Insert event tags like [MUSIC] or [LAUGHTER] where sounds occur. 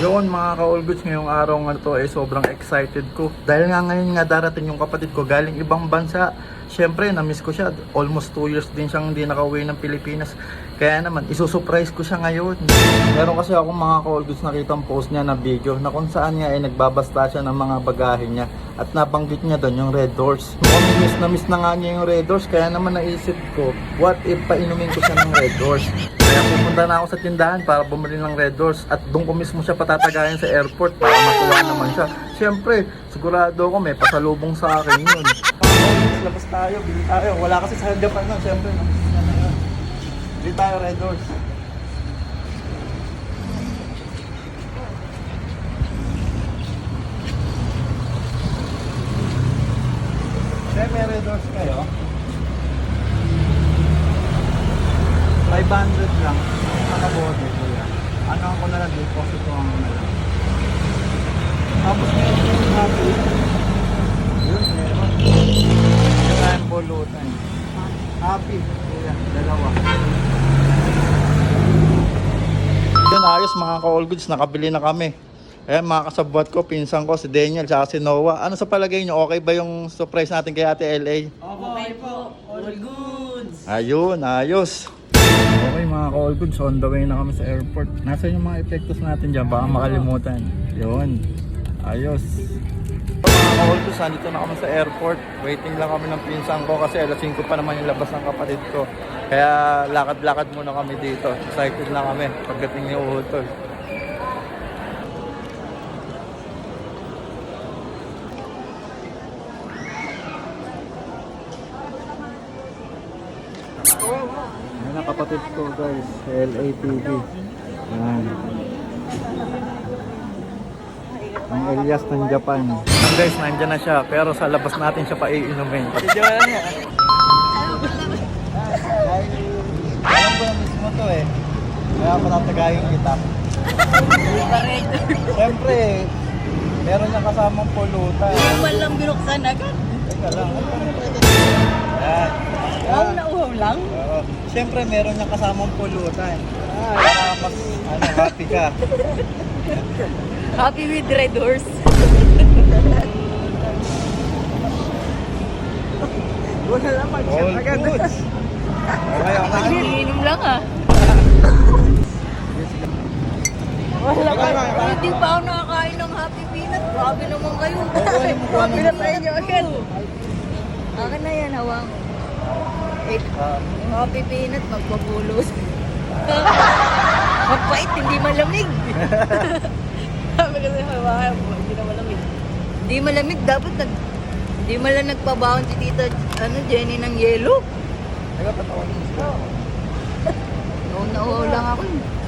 Yun mga ka-all goods ngayong araw nga to ay sobrang excited ko. Dahil nga ngayon nga darating yung kapatid ko galing ibang bansa. Siyempre, na-miss ko siya. Almost 2 years din siyang hindi nakauwi ng Pilipinas. Kaya naman, isusurprise ko siya ngayon. Meron kasi ako mga ka-all goods nakita ang post niya na video na kung saan niya ay nagbabasta siya ng mga bagahe niya. At nabanggit niya doon yung Red Doors. Mukhang miss na miss na nga niya yung Red Doors. Kaya naman naisip ko, what if painumin ko siya ng Red Doors? Kaya pupunta na ako sa tindahan para bumili ng Red Doors at doon ko mismo siya patatagayan sa airport para matuwa naman siya. Siyempre, sigurado ako may pasalubong sa akin yun. Labas tayo, bili tayo. Wala kasi sa Japan nun, siyempre. Bili tayo Red Doors. May Red Doors kayo? 500 lang. Nakabote kuya. Ano ako na lang, deposit ko ang na lang. Tapos meron yung happy. Yun, meron. Ang bulutan. Happy. Kuya, dalawa. Yun, ayos mga ka-all goods. Nakabili na kami. Ayan, mga kasabwat ko, pinsan ko, si Daniel, tsaka si Noah. Ano sa palagay nyo? Okay ba yung surprise natin kay Ate LA? Okay po. All goods. Ayun, ayos. Okay mga ka-all goods, on the way na kami sa airport. Nasaan yung mga epektos natin dyan? Baka makalimutan. Yun. Ayos. Goods, nandito na kami sa airport. Waiting lang kami ng pinsan ko kasi alas 5 pa naman yung labas ng kapatid ko. Kaya lakad-lakad muna kami dito. Excited na kami pagdating ni Uhutol. Yan ang kapatid ko guys, sa LATV. Yan. Ang Elias ng Japan. Ang guys, nandyan na siya, pero sa labas natin siya paiinumin. Video na niya. Alam ko na mismo to eh. Kaya patatagayin kita. [LAUGHS] Siyempre, meron niyang kasamang pulutan. Naman lang binuksan agad. Teka lang. Yan. Wow na uhaw lang. Oo. Siyempre, meron niyang kasamang pulutan. Para mas ano, happy ka. Happy with Red Horse. Wala lang, All goods. Okay, okay. Nagiinom lang ah. Wala ka. Hindi pa ako nakakain ng Happy Peanut. Grabe naman kayo. Grabe na tayo niyo agad. Akin na yan, hawang. Wait, yung Happy Peanut, magpabulos. [LAUGHS] Magpait, hindi malamig. [LAUGHS] Sabi kasi hawakan mo, hindi na malamig. Hindi malamig, dapat nag... Hindi malang nagpabaon si Tita ano, Jenny ng yelo. Patawanin mo. Oo, nauhaw lang ako. [LAUGHS]